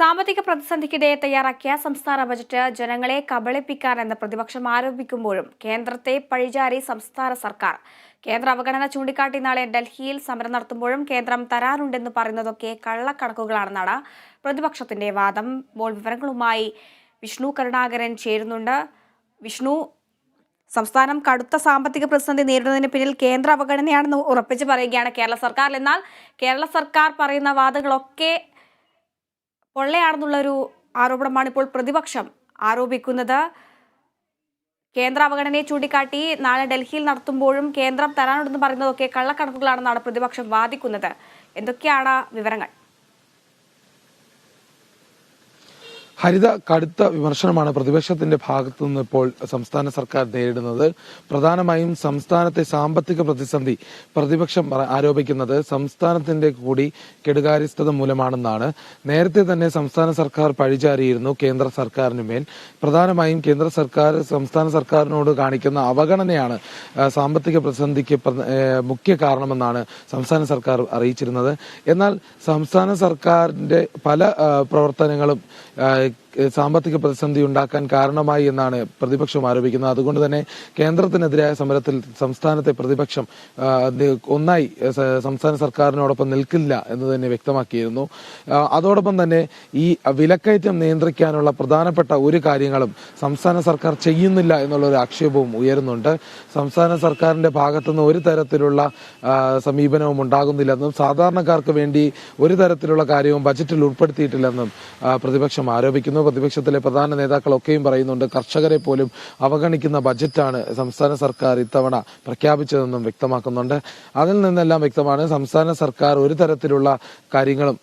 സാമ്പത്തിക പ്രതിസന്ധിക്കിടെ തയ്യാറാക്കിയ സംസ്ഥാന ബജറ്റ് ജനങ്ങളെ കബളിപ്പിക്കാനെന്ന് പ്രതിപക്ഷം ആരോപിക്കുമ്പോഴും കേന്ദ്രത്തെ പഴിചാരി സംസ്ഥാന സർക്കാർ. കേന്ദ്ര അവഗണന ചൂണ്ടിക്കാട്ടി നാളെ ഡൽഹിയിൽ സമരം നടത്തുമ്പോഴും കേന്ദ്രം തരാനുണ്ടെന്ന് പറയുന്നതൊക്കെ കള്ളക്കണക്കുകളാണെന്നാണ് പ്രതിപക്ഷത്തിന്റെ വാദം. ബോൾ വിവരങ്ങളുമായി വിഷ്ണു കരുണാകരൻ ചേരുന്നുണ്ട്. വിഷ്ണു സംസ്ഥാനം കടുത്ത സാമ്പത്തിക പ്രതിസന്ധി നേരിടുന്നതിന് പിന്നിൽ കേന്ദ്ര അവഗണനയാണെന്ന് ഉറപ്പിച്ച് പറയുകയാണ് കേരള സർക്കാർ. എന്നാൽ കേരള സർക്കാർ പറയുന്ന വാദങ്ങളൊക്കെ പൊള്ളയാണെന്നുള്ളൊരു ആരോപണമാണ് ഇപ്പോൾ പ്രതിപക്ഷം ആരോപിക്കുന്നത്. കേന്ദ്ര അവഗണനയെ ചൂണ്ടിക്കാട്ടി നാളെ ഡൽഹിയിൽ നടത്തുമ്പോഴും കേന്ദ്രം തരാനുണ്ടെന്ന് പറയുന്നതൊക്കെ കള്ളക്കണക്കുകളാണെന്നാണ് പ്രതിപക്ഷം വാദിക്കുന്നത്. എന്തൊക്കെയാണ് വിവരങ്ങൾ? ഹരിത കടുത്ത വിമർശനമാണ് പ്രതിപക്ഷത്തിന്റെ ഭാഗത്തു നിന്ന് ഇപ്പോൾ സംസ്ഥാന സർക്കാർ നേരിടുന്നത്. പ്രധാനമായും സംസ്ഥാനത്തെ സാമ്പത്തിക പ്രതിസന്ധി പ്രതിപക്ഷം ആരോപിക്കുന്നത് സംസ്ഥാനത്തിന്റെ കൂടി കെടുകാര്യസ്ഥത മൂലമാണെന്നാണ്. നേരത്തെ തന്നെ സംസ്ഥാന സർക്കാർ പഴിചാരിയിരുന്നു കേന്ദ്ര സർക്കാരിനുമേൽ പ്രധാനമായും കേന്ദ്ര സർക്കാർ സംസ്ഥാന സർക്കാരിനോട് കാണിക്കുന്ന അവഗണനയാണ് സാമ്പത്തിക പ്രതിസന്ധിക്ക് മുഖ്യ കാരണമെന്നാണ് സംസ്ഥാന സർക്കാർ അറിയിച്ചിരുന്നത്. എന്നാൽ സംസ്ഥാന സർക്കാരിന്റെ പല പ്രവർത്തനങ്ങളും like സാമ്പത്തിക പ്രതിസന്ധി ഉണ്ടാക്കാൻ കാരണമായി എന്നാണ് പ്രതിപക്ഷം ആരോപിക്കുന്നത്. അതുകൊണ്ട് തന്നെ കേന്ദ്രത്തിനെതിരായ സമരത്തിൽ സംസ്ഥാനത്തെ പ്രതിപക്ഷം ഒന്നായി സംസ്ഥാന സർക്കാരിനോടൊപ്പം നിൽക്കില്ല എന്ന് തന്നെ വ്യക്തമാക്കിയിരുന്നു. അതോടൊപ്പം തന്നെ ഈ വിലക്കയറ്റം നിയന്ത്രിക്കാനുള്ള പ്രധാനപ്പെട്ട ഒരു കാര്യങ്ങളും സംസ്ഥാന സർക്കാർ ചെയ്യുന്നില്ല എന്നുള്ള ഒരു ആക്ഷേപവും ഉയരുന്നുണ്ട്. സംസ്ഥാന സർക്കാരിന്റെ ഭാഗത്തുനിന്ന് ഒരു തരത്തിലുള്ള സമീപനവും ഉണ്ടാകുന്നില്ലെന്നും സാധാരണക്കാർക്ക് വേണ്ടി ഒരു തരത്തിലുള്ള കാര്യവും ബജറ്റിൽ ഉൾപ്പെടുത്തിയിട്ടില്ലെന്നും പ്രതിപക്ഷം ആരോപിക്കുന്നു. പ്രതിപക്ഷത്തിലെ പ്രധാന നേതാക്കളൊക്കെയും പറയുന്നുണ്ട് കർഷകരെ പോലും അവഗണിക്കുന്ന ബജറ്റാണ് സംസ്ഥാന സർക്കാർ ഇത്തവണ പ്രഖ്യാപിച്ചതെന്നും വ്യക്തമാക്കുന്നുണ്ട്. അതിൽ നിന്നെല്ലാം വ്യക്തമാണ് സംസ്ഥാന സർക്കാർ ഒരു തരത്തിലുള്ള കാര്യങ്ങളും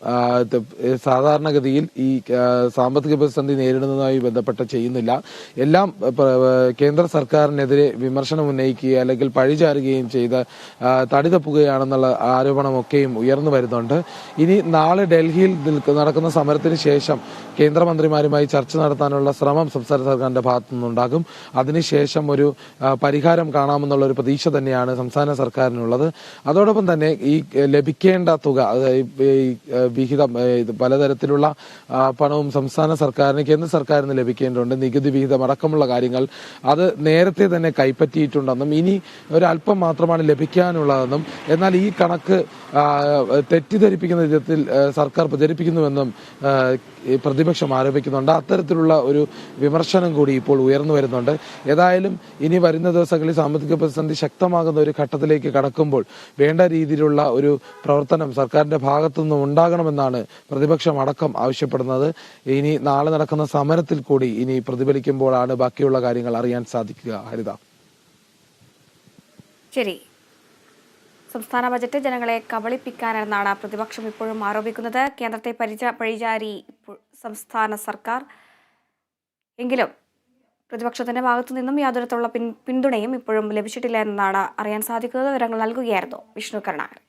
സാധാരണഗതിയിൽ ഈ സാമ്പത്തിക പ്രതിസന്ധി നേരിടുന്നതുമായി ബന്ധപ്പെട്ട് ചെയ്യുന്നില്ല. എല്ലാം കേന്ദ്ര സർക്കാരിനെതിരെ വിമർശനം ഉന്നയിക്കുകയും അല്ലെങ്കിൽ പഴിചാരുകയും ചെയ്ത് തടി തപ്പുകയാണെന്നുള്ള ആരോപണമൊക്കെയും ഉയർന്നു വരുന്നുണ്ട്. ഇനി നാളെ ഡൽഹിയിൽ നടക്കുന്ന സമരത്തിന് ശേഷം കേന്ദ്രമന്ത്രിമാരുമായി ചർച്ച നടത്താനുള്ള ശ്രമം സംസ്ഥാന സർക്കാരിന്റെ ഭാഗത്തു നിന്നുണ്ടാകും. അതിനുശേഷം ഒരു പരിഹാരം കാണാമെന്നുള്ള ഒരു പ്രതീക്ഷ തന്നെയാണ് സംസ്ഥാന സർക്കാരിനുള്ളത്. അതോടൊപ്പം തന്നെ ഈ ലഭിക്കേണ്ട തുക വിഹിതം പലതരത്തിലുള്ള പണവും സംസ്ഥാന സർക്കാരിന് കേന്ദ്ര സർക്കാരിന് ലഭിക്കേണ്ടതുണ്ട്. നികുതി വിഹിതം അടക്കമുള്ള കാര്യങ്ങൾ അത് നേരത്തെ തന്നെ കൈപ്പറ്റിയിട്ടുണ്ടെന്നും ഇനി ഒരല്പം മാത്രമാണ് ലഭിക്കാനുള്ളതെന്നും എന്നാൽ ഈ കണക്ക് തെറ്റിദ്ധരിപ്പിക്കുന്ന വിധത്തിൽ സർക്കാർ പ്രചരിപ്പിക്കുന്നുവെന്നും പ്രതിപക്ഷം ഈ ആരോപിക്കുന്നുണ്ട് അത്തരത്തിലുള്ള ഒരു വിമർശനം കൂടി ഇപ്പോൾ ഉയർന്നു വരുന്നുണ്ട്. ഏതായാലും ഇനി വരുന്ന ദിവസങ്ങളിൽ സാമ്പത്തിക പ്രതിസന്ധി ശക്തമാകുന്ന ഒരു ഘട്ടത്തിലേക്ക് കടക്കുമ്പോൾ വേണ്ട രീതിയിലുള്ള ഒരു പ്രവർത്തനം സർക്കാരിന്റെ ഭാഗത്തു നിന്നും ഉണ്ടാകണമെന്നാണ് പ്രതിപക്ഷം അടക്കം ആവശ്യപ്പെടുന്നത്. ഇനി നാളെ നടക്കുന്ന സമരത്തിൽ കൂടി ഇനി പ്രതിഫലിക്കുമ്പോഴാണ് ബാക്കിയുള്ള കാര്യങ്ങൾ അറിയാൻ സാധിക്കുക. ഹരിത. ശരി. സംസ്ഥാന ബജറ്റ് ജനങ്ങളെ കബളിപ്പിക്കാനെന്നാണ് പ്രതിപക്ഷം ഇപ്പോഴും ആരോപിക്കുന്നത്. കേന്ദ്രത്തെ പരിച പഴിചാരി സംസ്ഥാന സർക്കാർ. എങ്കിലും പ്രതിപക്ഷത്തിന്റെ ഭാഗത്തു നിന്നും യാതൊരു പിന്തുണയും ഇപ്പോഴും ലഭിച്ചിട്ടില്ല എന്നാണ് അറിയാൻ സാധിക്കുന്നത് വിവരങ്ങൾ നൽകുകയായിരുന്നു വിഷ്ണു കരുണാകരൻ.